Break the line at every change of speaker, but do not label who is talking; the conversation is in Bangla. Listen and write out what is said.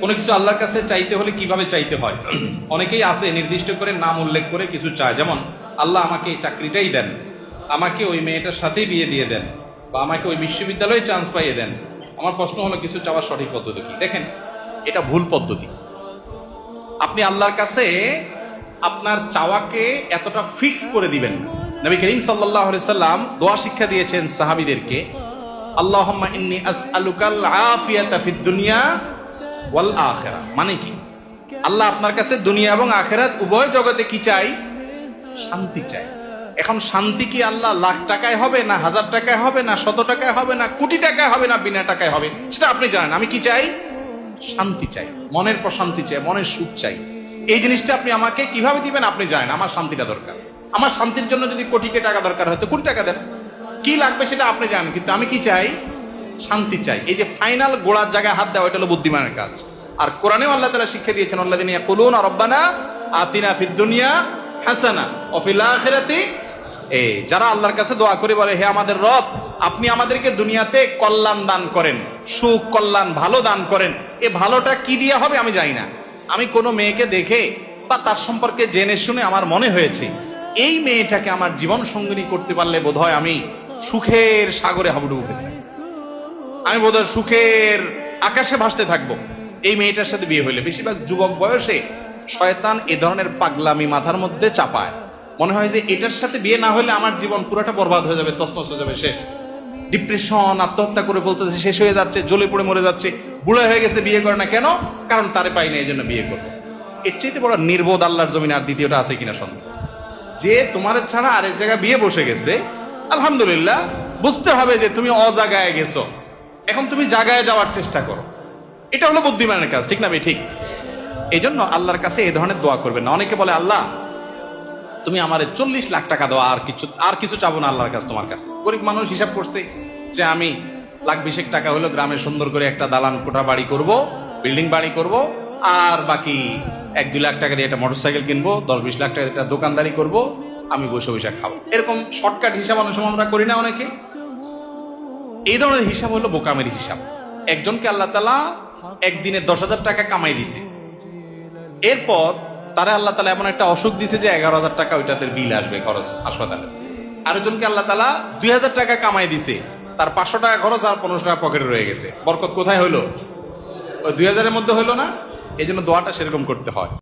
কোনো কিছু আল্লাহর কাছে চাইতে হলে কীভাবে চাইতে হয়? অনেকেই আছে নির্দিষ্ট করে নাম উল্লেখ করে কিছু চায়। যেমন, আল্লাহ আমাকে এই চাকরিটাই দেন। আমাকে ওই মেয়েটার সাথেই বিয়ে দিয়ে দেন বা আমাকে ওই বিশ্ববিদ্যালয়ে চান্স পাইয়ে দেন। আমার প্রশ্ন হলো, কিছু চাওয়ার সঠিক পদ্ধতি কি? দেখেন, এটা ভুল পদ্ধতি। আপনি আল্লাহর কাছে আপনার চাওয়াকে এতটা ফিক্স করে দিবেন। নবী করিম সাল্লাহ সাল্লাম দোয়া শিক্ষা দিয়েছেন সাহাবিদেরকে, আল্লাহুম্মা ইন্নি আসআলুকাল আফিয়াতা ফিদ দুনিয়া ওয়াল আখিরা। মানে কি? আল্লাহ আপনার কাছে দুনিয়া এবং আখেরাত, উভয় জগতে কি চাই? শান্তি চাই। এখন শান্তি কি আল্লাহ লাখ টাকায় হবে না হাজার টাকায় হবে না শত টাকায় হবে না কোটি টাকায় হবে না বিনা টাকায় হবে? সেটা আপনি জানেন। আমি কি চাই? শান্তি চাই। মনের প্রশান্তি চাই, মনের সুখ চাই। এই জিনিসটা আপনি আমাকে কীভাবে দিবেন আপনি জানেন। আমার শান্তিটা দরকার। আমার শান্তির জন্য যদি কোটিকে টাকা দরকার হয়, তো কোটি টাকা দেন। কি লাগবে সেটা আপনি জানেন, কিন্তু আমি কি চাই? শান্তি চাই। এই যে ফাইনাল গোড়ার জায়গায় হাত দেওয়া, এটা হলো বুদ্ধিমানের কাজ। আর কোরআনেও আল্লাহ তালা শিক্ষা দিয়েছেন আল্লাহ দিন কুলুন রব্বানা আতিনা ফিদ দুনিয়া হাসানা অফিল আখিরাতি। এই, যারা আল্লাহর কাছে দোয়া করে বলে, হে আমাদের রব, আপনি আমাদেরকে দুনিয়াতে কল্যাণ দান করেন সুখ কল্যাণ ভালো দান করেন। এ ভালোটা কি দিয়ে হবে আমি জানি না। আমি কোনো মেয়েকে দেখে বা তার সম্পর্কে জেনে শুনে আমার মনে হয়েছে এই মেয়েটাকে আমার জীবন সঙ্গিনী করতে পারলে বোধহয় আমি সুখের সাগরে হাবুডুবু খেতে। আমি বোধহয় সুখের আকাশে ভাসতে থাকব। এই মেয়েটার সাথে বিয়ে হইলে বেশিরভাগ যুবক বয়সে শয়তান এ ধরনের পাগলামি মাথার মধ্যে চাপায়। মনে হয় যে এটার সাথে বিয়ে না হলে আমার জীবন পুরোটা বরবাদ হয়ে যাবে তসনস হয়ে যাবে, শেষ। ডিপ্রেশন আত্মহত্যা করে ফেলতেছে, শেষ হয়ে যাচ্ছে, জ্বলে পড়ে মরে যাচ্ছে, বুড়া হয়ে গেছে, বিয়ে করে না কেন? কারণ তারে পাই না, এই জন্য বিয়ে করবে। এর চাইতে বড় নির্বোধ আল্লাহর জমিন আর দ্বিতীয়টা আছে কিনা সন্দেহ? যে তোমার ছাড়া আরেক জায়গায় বিয়ে বসে গেছে, আলহামদুলিল্লাহ, বুঝতে হবে যে তুমি অজাগায় গেছো। এখন তুমি জায়গায় যাওয়ার চেষ্টা করো। এটা হলো বুদ্ধিমানের কাজ, ঠিক না ঠিক। এই জন্য আল্লাহর কাছে এই ধরনের দোয়া করবেন না। অনেকে বলে, আল্লাহ, তুমি আমার চল্লিশ লাখ টাকা দেওয়া আর কিছু আর কিছু চাবো না আল্লাহর কাছে, তোমার কাছে। গরিব মানুষ হিসাব করছে যে আমি লাখ বিশেক টাকা হলো গ্রামে সুন্দর করে একটা দালান কোঠা বাড়ি করব, বিল্ডিং বাড়ি করব, আর বাকি এক দুই লাখ টাকা দিয়ে একটা মোটরসাইকেল কিনবো, দশ বিশ লাখ টাকা একটা দোকানদারি করব, আমি বসে বসে খাব। এরকম শর্টকাট হিসাব অনেক সময় আমরা করি না অনেকে। এই ধরনের হিসাব হলো বোকামের হিসাব। একজনকে আল্লাহ তালা একদিনে দশ হাজার টাকা কামাই দিছে। এরপর তারা আল্লাহ তালা এমন একটা অসুখ দিছে যে এগারো হাজার টাকা ওইটাতে বিল আসবে খরচ হাসপাতালে। আরেকজনকে আল্লাহ তালা দুই হাজার টাকা কামাই দিছে। তার পাঁচশো টাকা খরচ আর পনেরোশো টাকা পকেটে রয়ে গেছে। বরকত কোথায় হলো? ওই দুই হাজারের মধ্যে হলো না? এই জন্য দোয়াটা সেরকম করতে হয়।